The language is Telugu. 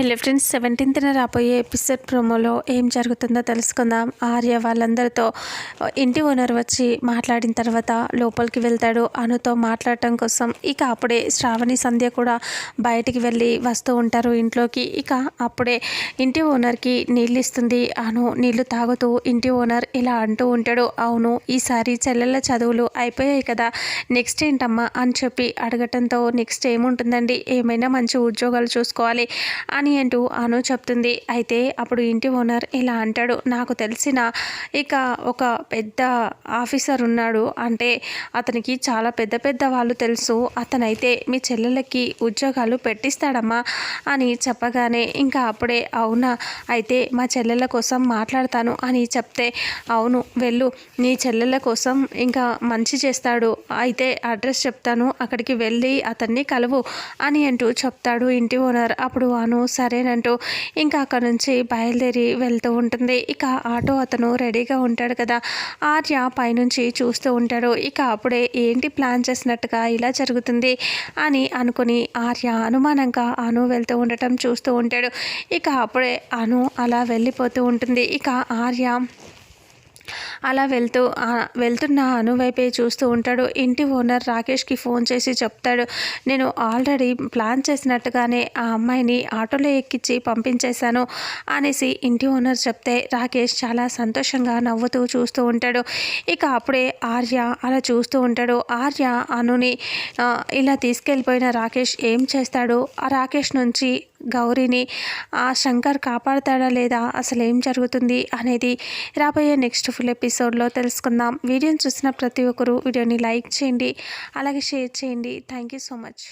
హలో ఫ్రెండ్స్ సెవెంటీన్త్న రాబోయే ఎపిసోడ్ ప్రోమోలో ఏం జరుగుతుందో తెలుసుకుందాం. ఆర్య వాళ్ళందరితో ఇంటి ఓనర్ వచ్చి మాట్లాడిన తర్వాత లోపలికి వెళ్తాడు. అనుతో మాట్లాడటం కోసం ఇక అప్పుడే శ్రావణి సంధ్య కూడా బయటికి వెళ్ళి వస్తూ ఉంటారు ఇంట్లోకి. ఇక అప్పుడే ఇంటి ఓనర్కి నీళ్ళు ఇస్తుంది అను నీళ్ళు తాగుతూ ఇంటి ఓనర్ ఇలా అంటూ ఉంటాడు అవును ఈసారి చెల్లెళ్ళ చదువులు అయిపోయాయి కదా నెక్స్ట్ ఏంటమ్మా? అని చెప్పి అడగటంతో నెక్స్ట్ ఏముంటుందండి? ఏమైనా మంచి ఉద్యోగాలు చూసుకోవాలి అని అని అంటూ అను చెప్తుంది. అయితే అప్పుడు ఇంటి ఓనర్ ఇలా అంటాడు. నాకు తెలిసిన ఇక ఒక పెద్ద ఆఫీసర్ ఉన్నాడు. అంటే అతనికి చాలా పెద్ద పెద్ద వాళ్ళు తెలుసు. అతనైతే మీ చెల్లెలకి ఉద్యోగాలు పెట్టిస్తాడమ్మా అని చెప్పగానే ఇంకా అప్పుడే అవునా? అయితే మా చెల్లెల కోసం మాట్లాడతాను అని చెప్తే అవును వెళ్ళు. నీ చెల్లెల కోసం ఇంకా మంచి చేస్తాడు. అయితే అడ్రస్ చెప్తాను. అక్కడికి వెళ్ళి అతన్ని కలువు అని అంటూ చెప్తాడు ఇంటి ఓనర్. అప్పుడు అను సరేనంటూ ఇంకా అక్కడ నుంచి బయలుదేరి వెళ్తూ ఉంటుంది. ఇక ఆటో అతను రెడీగా ఉంటాడు కదా. ఆర్య పైనుంచి చూస్తూ ఉంటాడు. ఇక అప్పుడే ఏంటి ప్లాన్ చేసినట్టుగా ఇలా జరుగుతుంది అని అనుకుని ఆర్య అనుమానంగా అను వెళ్తూ ఉండటం చూస్తూ ఉంటాడు. ఇక అప్పుడే అను అలా వెళ్ళిపోతూ ఉంటుంది. ఇక ఆర్య అలా వెళ్తూ వెళ్తున్న అనువైపే చూస్తూ ఉంటాడు. ఇంటి ఓనర్ రాకేష్కి ఫోన్ చేసి చెప్తాడు నేను ఆల్రెడీ ప్లాన్ చేసినట్టుగానే ఆ అమ్మాయిని ఆటోలో ఎక్కించి పంపించేశాను అనేసి ఇంటి ఓనర్ చెప్తే రాకేష్ చాలా సంతోషంగా నవ్వుతూ చూస్తూ ఉంటాడు. ఇక అప్పుడే ఆర్య అలా చూస్తూ ఉంటాడు. ఆర్య అనుని ఇలా తీసుకెళ్ళిపోయిన రాకేష్ ఏం చేస్తాడు? ఆ రాకేష్ నుంచి గౌరీని ఆ శంకర్ కాపాడతాడా లేదా? అసలు ఏం జరుగుతుంది? అనేది రాబోయే నెక్స్ట్ ఫుల్ ఎపిసోడ్లో తెలుసుకుందాం. వీడియోని చూసిన ప్రతి ఒక్కరూ వీడియోని లైక్ చేయండి. అలాగే షేర్ చేయండి. Thank you so much.